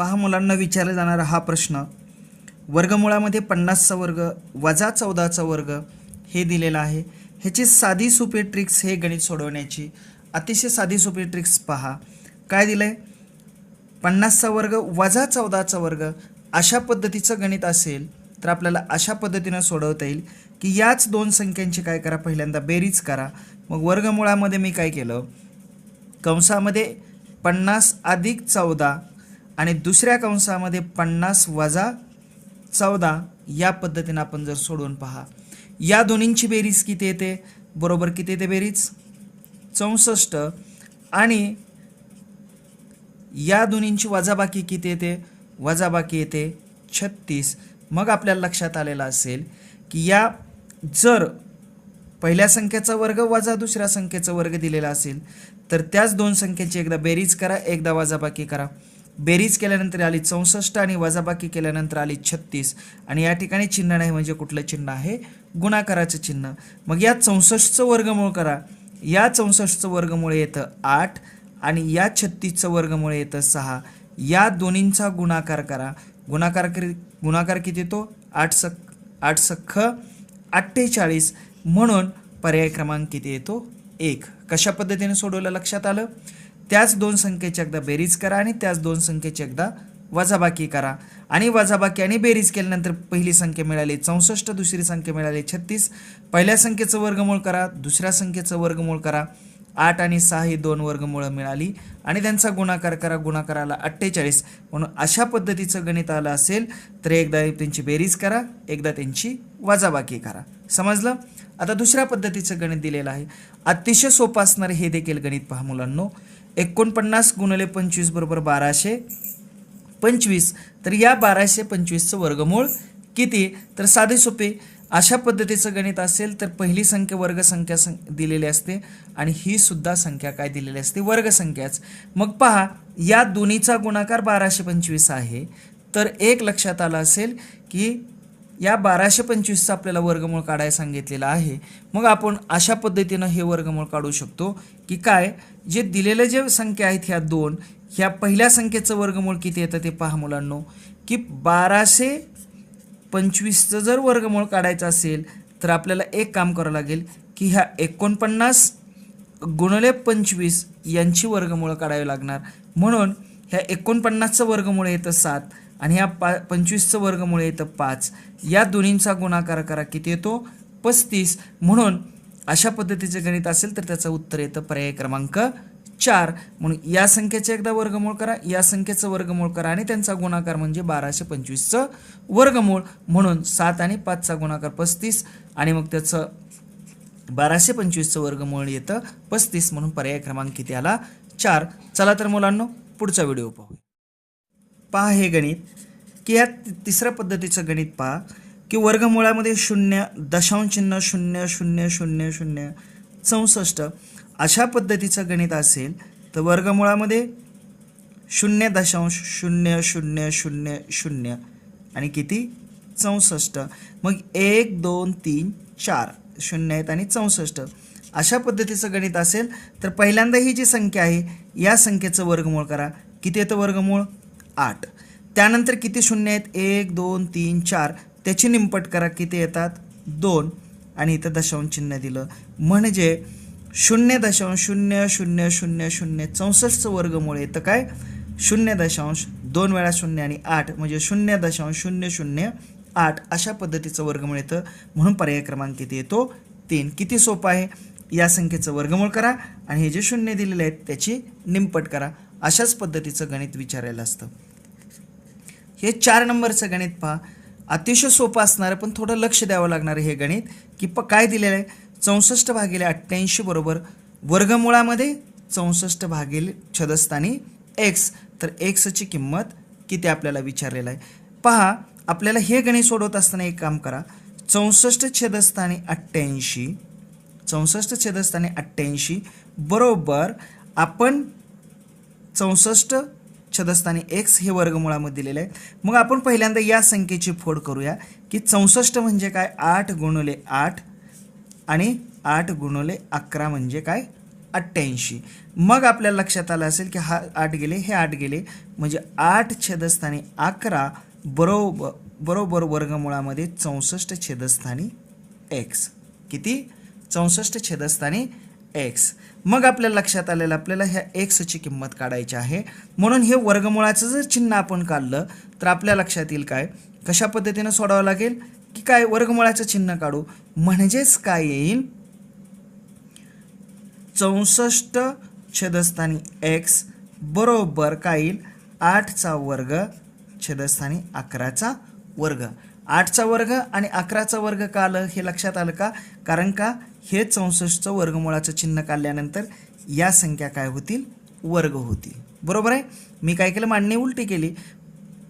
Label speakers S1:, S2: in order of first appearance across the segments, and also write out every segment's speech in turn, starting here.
S1: पहा मुलांना विचारला जाणारा हा प्रश्न. वर्गमुळामध्ये पन्नासचा वर्ग वजा चौदाचा वर्ग हे दिलेलं आहे. ह्याची साधी सोपी ट्रिक्स हे गणित सोडवण्याची अतिशय साधी सोपी ट्रिक्स पहा. काय दिलं आहे पन्नासचा वर्ग वजा चौदाचा वर्ग अशा पद्धतीचं गणित असेल तर आपल्याला अशा पद्धतीनं सोडवता येईल की याच दोन संख्यांची काय करा? पहिल्यांदा बेरीज करा. मग वर्गमुळामध्ये मी काय केलं? कंसामध्ये पन्नास अधिक चौदा आणि दुसऱ्या कंसामध्ये पन्नास वजा चौदा या पद्धतीनं आपण जर सोडवून पहा. या दोन्हींची बेरीज किती येते? बरोबर किती येते बेरीज? चौसष्ट. आणि या दोन्हींची वजाबाकी किती येते? वजाबाकी येते छत्तीस. मग आपल्याला लक्षात आलेलं असेल की या जर पहिल्या संख्येचा वर्ग वजा दुसऱ्या संख्येचा वर्ग दिलेला असेल तर त्याच दोन संख्येची एकदा बेरीज करा एकदा वजाबाकी करा. बेरीज केल्यानंतर आली चौसष्ट आणि वजाबाकी केल्यानंतर आली छत्तीस. आणि या ठिकाणी चिन्ह नाही म्हणजे कुठलं चिन्ह आहे? गुणाकाराचं चिन्ह. मग या चौसष्टचं वर्गमूळ करा. या चौसष्टचं वर्गमूळ येतं आठ आणि या छत्तीसचं वर्गमूळ येतं सहा. या दोन्हींचा गुणाकार करा. गुणाकार करी गुणाकार किती येतो? आठ सख आठ सख्ख अठ्ठेचाळीस. म्हणून पर्याय क्रमांक किती येतो? एक. कशा पद्धतीने सोडवलं लक्षात आलं? त्याच दोन संख्येची एकदा बेरीज करा आणि त्याच दोन संख्येची एकदा वजाबाकी करा. आणि वजाबाकी आणि बेरीज केल्यानंतर पहिली संख्या मिळाली चौसष्ट दुसरी संख्या मिळाली छत्तीस. पहिल्या संख्येचं वर्गमूळ करा दुसऱ्या संख्येचं वर्गमूळ करा. आठ आणि सहा ही दोन वर्गमुळं मिळाली. आणि त्यांचा गुणाकार करा गुणाकाराला अठ्ठेचाळीस. म्हणून अशा पद्धतीचं गणित आलं असेल तर एकदा त्यांची बेरीज करा एकदा त्यांची वजाबाकी करा. समजलं? आता दुसऱ्या पद्धतीचं गणित दिलेलं आहे. अतिशय सोपं असणारे हे देखील गणित पहा मुलांनो. एकोणपन्नास गुणिले पंचवीस बरोबर बाराशे पंचवीस. तर या बाराशे पंचवीसचं वर्गमूळ किती? तर साधे सोपे. अशा पद्धतीचं गणित असेल तर पहिली संख्या वर्गसंख्या सं दिलेली असते आणि ही सुद्धा संख्या काय दिलेली असते? वर्गसंख्याच मग पहा या दोन्हीचा गुणाकार बाराशे पंचवीस आहे. तर एक लक्षात आलं असेल की या बाराशे पंचवीसचा आपल्याला वर्गमूळ काढायला सांगितलेलं आहे. मग आपण अशा पद्धतीनं हे वर्गमूळ काढू शकतो की काय? जे दिलेले जे संख्या आहेत ह्या दोन ह्या पहिल्या संख्येचं वर्गमूळ किती येतं ते पहा मुलांनो. की बाराशे पंचवीसचं जर वर्गमूळ काढायचं असेल तर आपल्याला एक काम करावं लागेल की ह्या एकोणपन्नास गुणले पंचवीस यांची वर्गमूळ काढावी लागणार. म्हणून ह्या एकोणपन्नासचं वर्गमूळ येतं सात आणि ह्या पा पंचवीसचं वर्गमूळ येतं पाच. या दोन्हींचा गुणाकार करा किती येतो? पस्तीस. म्हणून अशा पद्धतीचे गणित असेल तर त्याचं उत्तर येतं पर्याय क्रमांक चार. म्हणून या संख्येचे एकदा वर्गमूळ करा या संख्येचं वर्गमूळ करा आणि त्यांचा गुणाकार म्हणजे बाराशे पंचवीसचं वर्गमूळ. म्हणून सात आणि पाचचा गुणाकार पस्तीस आणि मग त्याचं बाराशे पंचवीसचं वर्गमूळ येतं पस्तीस. म्हणून पर्याय क्रमांक किती आला? चार. चला तर मुलांनो पुढचा व्हिडिओ पाहू पहा हे गणित की या तिसऱ्या पद्धतीचं गणित पहा की वर्गमुळामध्ये शून्य दशांश चिन्ह शून्य शून्य शून्य शून्य चौसष्ट अशा पद्धतीचं गणित असेल तर वर्गमुळामध्ये शून्य दशांश शून्य शून्य शून्य शून्य आणि किती? चौसष्ट. मग एक दोन तीन चार शून्य आहेत आणि चौसष्ट. अशा पद्धतीचं गणित असेल तर पहिल्यांदा ही जी संख्या आहे या संख्येचं वर्गमूळ करा. किती येतं वर्गमूळ? आठ. त्यानंतर किती शून्य आहेत? एक दोन तीन चार. त्याची निंपट करा किती येतात? दोन. आणि इथं दशांश चिन्ह दिलं. म्हणजे शून्य दशांश शून्य शून्य शून्य शून्य चौसष्टचं वर्गमूळ येतं काय? शून्य दशांश दोन वेळा शून्य आणि आठ. म्हणजे शून्य दशांश शून्य शून्य आठ. अशा पद्धतीचं वर्गमूळ येतं म्हणून पर्याय क्रमांक किती येतो? तीन. किती सोपं आहे? या संख्येचं वर्गमूळ करा आणि हे जे शून्य दिलेले आहेत त्याची निंपट करा. अशाच पद्धतीचं गणित विचारायला असतं. हे चार नंबरचं गणित पहा. अतिशय सोपं असणारं पण थोडं लक्ष द्यावं लागणारं हे गणित. की प काय दिलेलं आहे? चौसष्ट भागिले अठ्ठ्याऐंशी बरोबर वर्गमुळामध्ये चौसष्ट भागिले छदस्थानी एक्स तर एक्सची किंमत किती आपल्याला विचारलेलं आहे? पहा आपल्याला हे गणित सोडवत असताना एक काम करा. चौसष्ट छेदस्थानी अठ्ठ्याऐंशी चौसष्ट छेदस्थानी अठ्ठ्याऐंशी बरोबर आपण चौसष्ट छदस्थानी एक्स हे वर्गमुळामध्ये दिलेलं आहे. मग आपण पहिल्यांदा या संख्येची फोड करूया की चौसष्ट म्हणजे काय? आठ गुणले आठ आणि आठ गुणले अकरा म्हणजे काय? अठ्ठ्याऐंशी. मग आपल्या लक्षात आलं असेल की हा आठ गेले हे आठ गेले म्हणजे आठ छेदस्थानी अकरा बरोबर बरोबर वर्गमुळामध्ये चौसष्ट छेदस्थानी एक्स किती? चौसष्ट छेदस्थानी एक्स मग आपल्या लक्षात आलेलं आपल्याला ह्या एक्सची किंमत काढायची आहे. म्हणून हे वर्गमुळाचं जर चिन्ह आपण काढलं तर आपल्या लक्षात येईल काय? कशा पद्धतीनं सोडावं लागेल? की काय वर्गमुळाचं चिन्ह काढू? म्हणजेच काय येईल? चौसष्ट छेदस्थानी एक्स बरोबर काय येईल? आठचा वर्ग छेदस्थानी अकराचा वर्ग. आठचा वर्ग आणि अकराचा वर्ग का आलं? हे लक्षात आलं का? कारण का? हे चौसष्टचं वर्गमुळाचं चिन्ह काढल्यानंतर या संख्या काय होतील? वर्ग होतील. बरोबर आहे? मी काय केलं? मांडणी उलटी केली.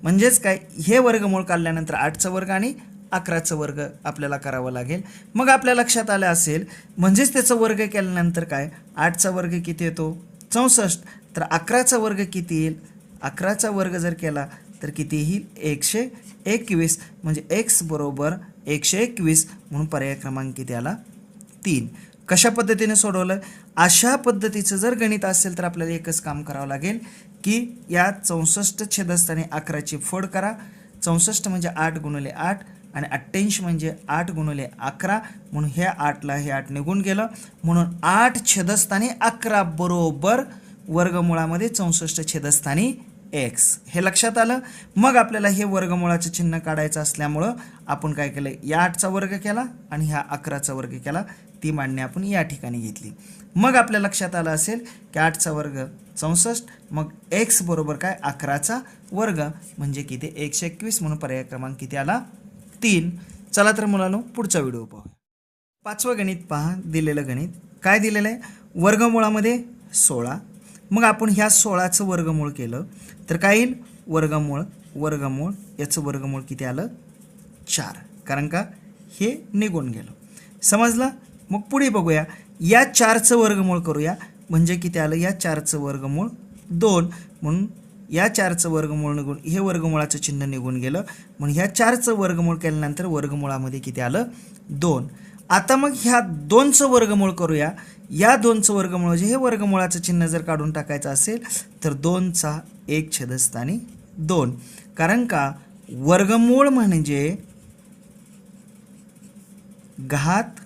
S1: म्हणजेच काय? हे वर्गमूळ काढल्यानंतर आठचा वर्ग आणि अकराचं वर्ग आपल्याला करावं लागेल. मग आपल्या लक्षात आलं असेल म्हणजेच त्याचं वर्ग केल्यानंतर काय? आठचा वर्ग किती येतो? चौसष्ट. तर अकराचा वर्ग किती येईल? अकराचा वर्ग जर केला तर किती येईल? एकशे एकवीस. म्हणजे एक्स बरोबर एकशे एकवीस. म्हणून पर्याय क्रमांक किती आला? तीन. कशा पद्धतीने सोडवलं? अशा पद्धतीचं जर गणित असेल तर आपल्याला एकच काम करावं लागेल की या चौसष्ट छेदस्थानी अकराची फोड करा. चौसष्ट म्हणजे आठ गुणले आठ आणि अठ्ठ्याऐंशी म्हणजे आठ गुणले अकरा. म्हणून ह्या आठला हे आठ निघून गेलं. म्हणून आठ छेदस्थानी अकरा बरोबर वर्गमुळामध्ये चौसष्ट छेदस्थानी एक्स हे लक्षात आलं? मग आपल्याला हे वर्गमुळाचं चिन्ह काढायचं असल्यामुळं आपण काय केलं? या आठचा वर्ग केला आणि ह्या अकराचा वर्ग केला. ती मांडणी आपण या ठिकाणी घेतली. मग आपल्या लक्षात आलं असेल की आठचा वर्ग चौसष्ट मग एक्स बरोबर काय? अकराचा वर्ग. म्हणजे किती? एकशे एकवीस म्हणून पर्याय क्रमांक किती आला? तीन. चला तर मुलांनो पुढचा व्हिडिओ पाहू पाचवं गणित पहा. दिलेलं गणित काय दिलेलं आहे? वर्गमुळामध्ये सोळा. मग आपण ह्या सोळाचं वर्गमूळ केलं तर काय येईल? वर्गमूळ वर्गमूळ याचं वर्गमूळ किती आलं? चार. कारण का? हे निघून गेलं. समजलं? मग पुढे बघूया. या चारचं वर्गमूळ करूया. म्हणजे किती आलं? या चारचं वर्गमूळ दोन. म्हणून या चारचं वर्गमूळ निघून हे वर्गमुळाचं चिन्ह निघून गेलं. म्हणून ह्या चारचं वर्गमूळ केल्यानंतर वर्गमुळामध्ये किती आलं? दोन. आता मग ह्या दोनचं वर्गमूळ करूया. या दोनचं वर्गमूळ म्हणजे हे वर्गमुळाचं चिन्ह जर काढून टाकायचं असेल तर दोनचा एक छेदस्थानी दोन. कारण का? वर्गमूळ म्हणजे घात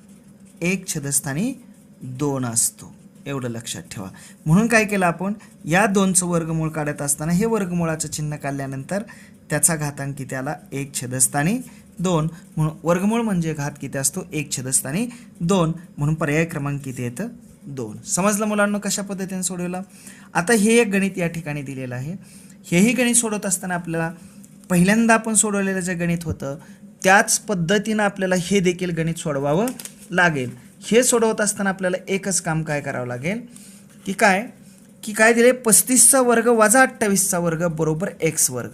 S1: एक छदस्थानी दोन असतो. एवढं लक्षात ठेवा. म्हणून काय केलं आपण? या दोनचं वर्गमूळ काढत असताना हे वर्गमूळाचं चिन्ह काढल्यानंतर त्याचा घातांक किती आला? एक छदस्थानी दोन. म्हणून वर्गमूळ म्हणजे घात किती असतो? एक छदस्थानी दोन. म्हणून पर्याय क्रमांक किती येतं? दोन. समजलं मुलांना कशा पद्धतीने सोडवलं? आता हे एक गणित या ठिकाणी दिलेलं आहे. हेही गणित सोडवत असताना आपल्याला पहिल्यांदा आपण सोडवलेलं जे गणित होतं त्याच पद्धतीनं आपल्याला हे देखील गणित सोडवावं लागेल. हे सोडवत असताना आपल्याला एकच काम काय करावं लागेल? की काय? की काय दिले? पस्तीसचा वर्ग वजा अठ्ठावीसचा वर्ग बरोबर एक्स वर्ग.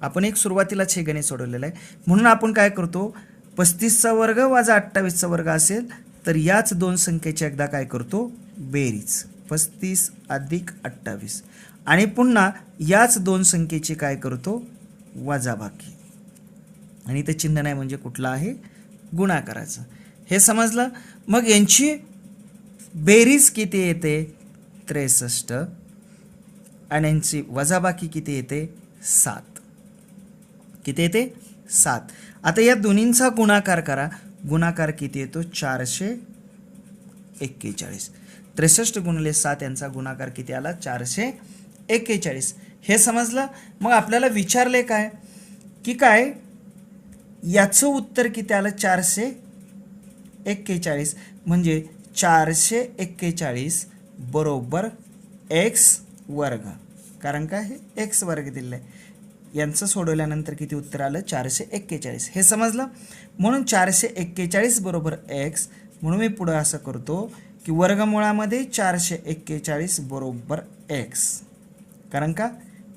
S1: आपण एक सुरुवातीलाच हे गणित सोडवलेलं आहे. म्हणून आपण काय करतो? पस्तीसचा वर्ग वजा अठ्ठावीसचा वर्ग असेल तर याच दोन संख्येची एकदा काय करतो? बेरीज. पस्तीस अधिक अठ्ठावीस. आणि पुन्हा याच दोन संख्येची काय करतो? वजाबाकी. आणि ते चिन्ह नाही म्हणजे कुठलं आहे? गुणाकाराचं. हे समजलं? मग यांची बेरीज किती येते? त्रेसष्ट. आणि यांची वजाबाकी किती येते? सात. किती येते? सात. आता या दोन्हींचा गुणाकार करा. गुणाकार किती येतो? चारशे एक्केचाळीस. त्रेसष्ट गुणले सात यांचा गुणाकार किती आला? चारशे एक्केचाळीस. हे समजलं? मग आपल्याला विचारले काय? की काय? याचं उत्तर किती आलं? चारशे एक्केचाळीस म्हणजे चारशे एक्केचाळीस बरोबर एक्स वर्ग. कारण काय हे एक्स वर्ग दिलं आहे यांचं सोडवल्यानंतर किती उत्तर आलं? चारशे एक्केचाळीस. हे समजलं? म्हणून चारशे एक्केचाळीस बरोबर एक्स म्हणून मी पुढं असं करतो की वर्गमुळामध्ये चारशे एक्केचाळीस बरोबर एक्स कारण का?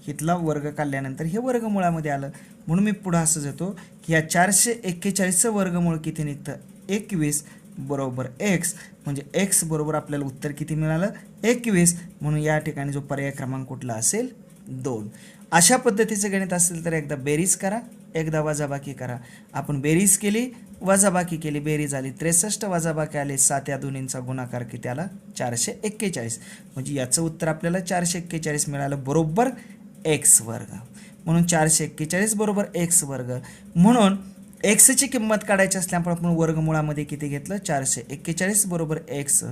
S1: इथला वर्ग काढल्यानंतर हे वर्गमुळामध्ये आलं. म्हणून मी पुढं असं जातो की या चारशे एक्केचाळीसचं वर्गमूळ किती निघतं? एकवीस बरोबर एक्स म्हणजे एक्स बरोबर आपल्याला उत्तर किती मिळालं? एकवीस. म्हणून या ठिकाणी जो पर्याय क्रमांक कुठला असेल? दोन. अशा पद्धतीचं गणित असेल तर एकदा बेरीज करा. एकदा वजाबाकी करा. आपण बेरीज केली वजाबाकी केली बेरीज आली. त्रेसष्ट वजाबाकी आले सात या दोन्हींचा गुणाकार किती आला? चारशे एक्केचाळीस. म्हणजे याचं उत्तर आपल्याला चारशे एक्केचाळीस मिळालं बरोबर एक्स वर्ग. म्हणून चारशे एक्केचाळीस बरोबर एक्स वर्ग. म्हणून एक्सची किंमत काढायची असल्यामुळे आपण वर्गमुळामध्ये किती घेतलं? चारशे एक्केचाळीस बरोबर एक्स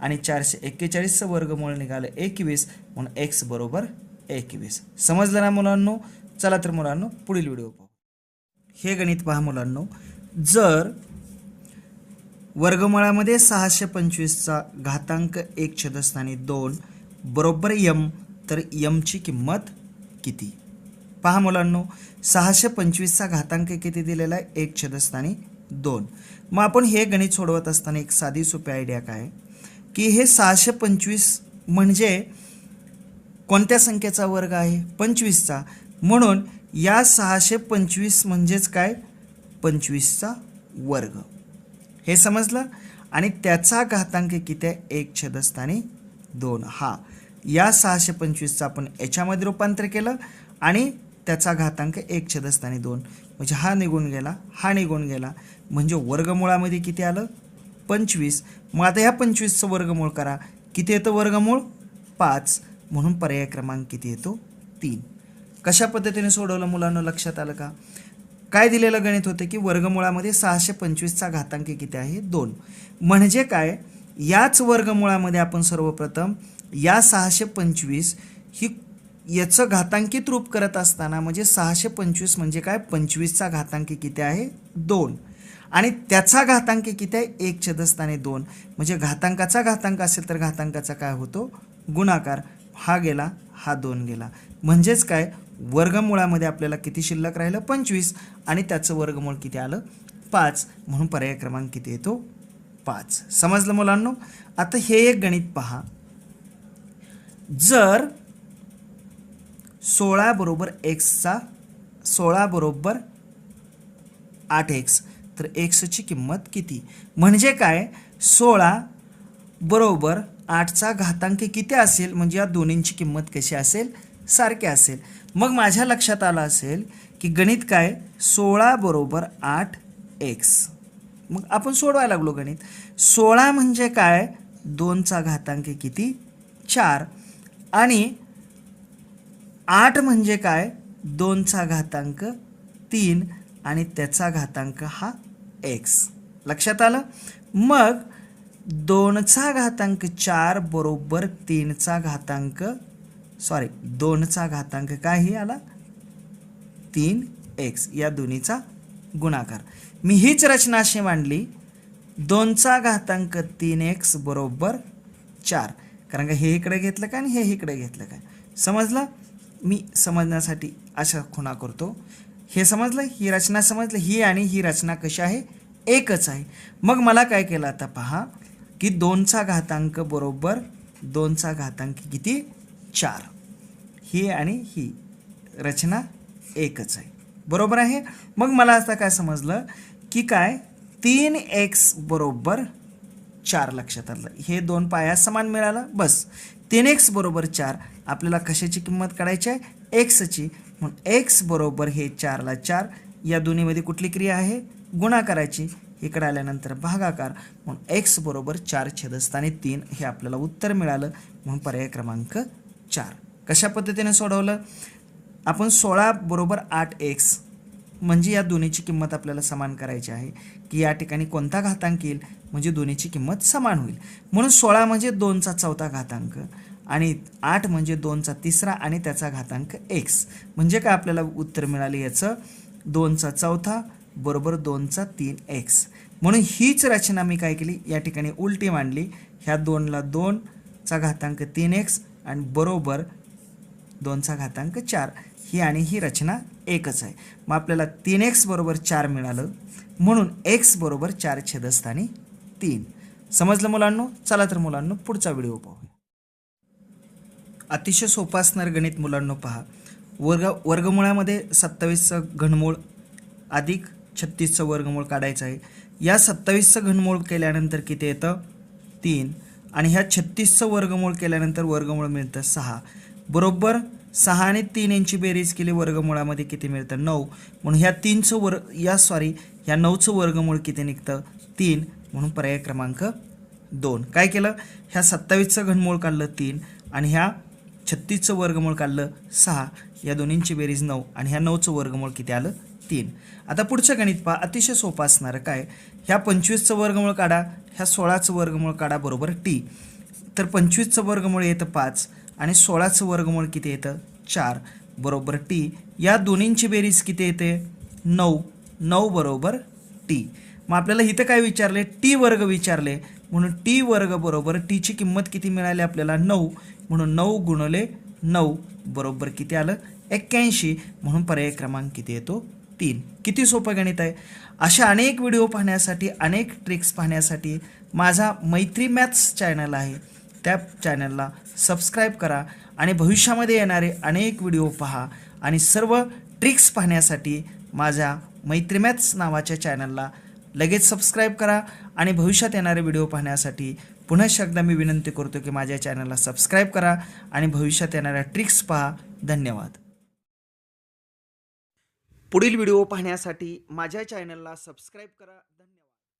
S1: आणि चारशे एक्केचाळीसचं वर्गमूळ निघालं एकवीस. म्हणून एक्स बरोबर एकवीस. समजलं ना मुलांनो? चला तर मुलांनो पुढील व्हिडिओ पाहू. हे गणित पहा मुलांनो. जर वर्गमुळामध्ये सहाशे पंचवीसचा घातांक एक छदस्थानी दोन बरोबर यम तर यमची किंमत किती? पहा मुलांनो सहाशे पंचवीसचा घातांक किती दिलेला आहे? एक छदस्थानी दोन. मग आपण हे गणित सोडवत असताना एक साधी सोपी आयडिया काय? की हे सहाशे पंचवीस म्हणजे कोणत्या संख्येचा वर्ग आहे? पंचवीसचा. म्हणून या सहाशे पंचवीस म्हणजेच काय? पंचवीसचा वर्ग. हे समजलं? आणि त्याचा घातांक किती आहे? एक छदस्थानी दोन. हा. या सहाशे पंचवीसचं आपण याच्यामध्ये रूपांतर केलं आणि त्याचा घातांक एक छेदस्थानी दोन. म्हणजे हा निघून गेला हा निघून गेला. म्हणजे वर्गमुळामध्ये किती आलं? पंचवीस. मग आता ह्या पंचवीसचं वर्गमूळ करा. किती येतं वर्गमूळ? पाच. म्हणून पर्याय क्रमांक किती येतो? तीन. कशा पद्धतीने सोडवलं मुलांना? लक्षात आलं का? काय दिलेलं गणित होतं की वर्गमुळामध्ये सहाशे पंचवीसचा घातांक किती आहे? दोन. म्हणजे काय? याच वर्गमुळामध्ये आपण सर्वप्रथम या सहाशे पंचवीस ही याचं घातांकित रूप करत असताना म्हणजे सहाशे पंचवीस म्हणजे काय? पंचवीसचा घातांकी किती आहे? दोन. आणि त्याचा घातांकी किती आहे? एक छदस्थाने दोन. म्हणजे घातांकाचा घातांक असेल तर घातांकाचा काय होतो? गुणाकार. हा गेला हा दोन गेला. म्हणजेच काय? वर्गमुळामध्ये आपल्याला किती शिल्लक राहिलं? पंचवीस. आणि त्याचं वर्गमूळ किती आलं? पाच. म्हणून पर्याय क्रमांक किती येतो? पाच. समजलं मुलांनो? आता हे एक गणित पहा. जर सोळा बरोबर एक्सचा सोळा बरोबर आठ एक्स तर एक्सची किंमत किती? म्हणजे काय? सोळा बरोबर आठचा घातांक किती असेल? म्हणजे या दोन्हींची किंमत कशी असेल? सारखी असेल. मग माझ्या लक्षात आलं असेल की गणित काय? सोळा बरोबर आठ एक्स मग आपण सोडवायला लागलो गणित. सोळा म्हणजे काय? दोनचा घातांक किती? चार. आणि आठ म्हणजे काय? दोनचा घातांक तीन आणि त्याचा घातांक हा एक्स लक्षात आलं? मग दोनचा घातांक चार बरोबर तीनचा घातांक सॉरी दोनचा घातांक काही आला? तीन एक्स या दोन्हीचा गुणाकार. मी हीच रचना अशी मांडली. दोनचा घातांक तीन एक्स बरोबर चार. कारण का हे इकडे घेतलं काय आणि हे इकडे घेतलं काय समजलं? मी समजण्यासाठी अशा खुणा करतो. हे समजलं ही रचना समजलं ही आणि ही रचना कशी आहे? एकच आहे. मग मला काय केलं आता पहा की दोनचा घातांक बरोबर दोनचा घातांक किती? चार. ही आणि ही रचना एकच आहे. बरोबर आहे? मग मला आता काय समजलं की काय? तीन एक्स बरोबर चार लक्षात आलं. हे दोन पाया समान मिळालं? बस. तीन एक्स बरोबर चार. आपल्याला कशाची किंमत काढायची आहे? एक्सची म्हणून एक्स बरोबर हे चारला चार. या दोन्हीमध्ये कुठली क्रिया आहे? गुणाकाराची. इकडे आल्यानंतर भागाकार. म्हणून एक्स बरोबर चार छेदस्थानी तीन हे आपल्याला उत्तर मिळालं. म्हणून पर्याय क्रमांक चार. कशा पद्धतीने सोडवलं? आपण सोळा बरोबर आठ एक्स म्हणजे या दोन्हीची किंमत आपल्याला समान करायची आहे. की या ठिकाणी कोणता घातांक येईल म्हणजे दोन्हीची किंमत समान होईल. म्हणून सोळा म्हणजे दोनचा चौथा घातांक आणि आठ म्हणजे दोनचा तिसरा आणि त्याचा घातांक एक्स म्हणजे काय आपल्याला उत्तर मिळाले याचं? दोनचा चौथा बरोबर दोनचा तीन एक्स म्हणून हीच रचना मी काय केली? या ठिकाणी उलटी मांडली. ह्या दोनला दोनचा घातांक तीन एक्स आणि बरोबर दोनचा घातांक चार. ही आणि ही रचना एकच आहे. मग आपल्याला तीन एक्स बरोबर चार मिळालं. म्हणून एक्स बरोबर चार छेदस्थानी तीन. समजलं मुलांनो? चला तर मुलांनो पुढचा व्हिडिओ पाहूया. अतिशय सोपं असणार गणित मुलांनो पहा. वर्ग वर्गमुळामध्ये सत्तावीसचं घनमूळ अधिक छत्तीसचं वर्गमूळ काढायचं आहे. या सत्तावीसचं घनमूळ केल्यानंतर किती येतं? तीन. आणि ह्या छत्तीसचं वर्गमूळ केल्यानंतर वर्गमूळ मिळतं सहा. बरोबर? सहा आणि तीन यांची बेरीज केली वर्गमुळामध्ये किती मिळतं? नऊ. म्हणून ह्या तीनचं वर या सॉरी ह्या नऊचं वर्गमूळ किती निघतं? तीन. म्हणून पर्याय क्रमांक दोन. काय केलं? ह्या सत्तावीसचं घनमूळ काढलं तीन. आणि ह्या छत्तीसचं वर्गमूळ काढलं सहा. या दोन्हींची बेरीज नऊ. आणि ह्या नऊचं वर्गमूळ किती आलं? तीन. आता पुढचं गणित पहा. अतिशय सोपं असणारं. काय? ह्या पंचवीसचं वर्गमूळ काढा. ह्या सोळाचं वर्गमूळ काढा बरोबर टी. तर पंचवीसचं वर्गमूळ येतं पाच. आणि सोळाचं वर्गमूळ किती येतं? चार. बरोबर टी. या दोन्हींची बेरीज किती येते? नऊ. नऊ बरोबर टी. मग आपल्याला इथं काय विचारले? टी वर्ग विचारले. म्हणून टी वर्ग बरोबर टीची किंमत किती मिळाली आपल्याला? नऊ. म्हणून नऊ गुणले नऊ. बरोबर किती आलं? एक्क्याऐंशी. म्हणून पर्याय क्रमांक किती येतो? तीन. किती सोपं गणित आहे? अशा अनेक व्हिडिओ पाहण्यासाठी अनेक ट्रिक्स पाहण्यासाठी माझा मैत्री मॅथ्स चॅनल आहे. त्या चॅनलला सबस्क्राईब करा आणि भविष्यामध्ये येणारे अनेक व्हिडिओ पहा आणि सर्व ट्रिक्स पाहण्यासाठी माझ्या मैत्रीमॅथ्स नावाच्या चॅनलला लगेच सबस्क्राईब करा आणि भविष्यात येणारे व्हिडिओ पाहण्यासाठी पुन्हा एकदा मी विनंती करतो की माझ्या चॅनलला सबस्क्राईब करा आणि भविष्यात येणाऱ्या ट्रिक्स पहा. धन्यवाद. पुढील व्हिडिओ पाहण्यासाठी माझ्या चॅनलला सबस्क्राईब करा.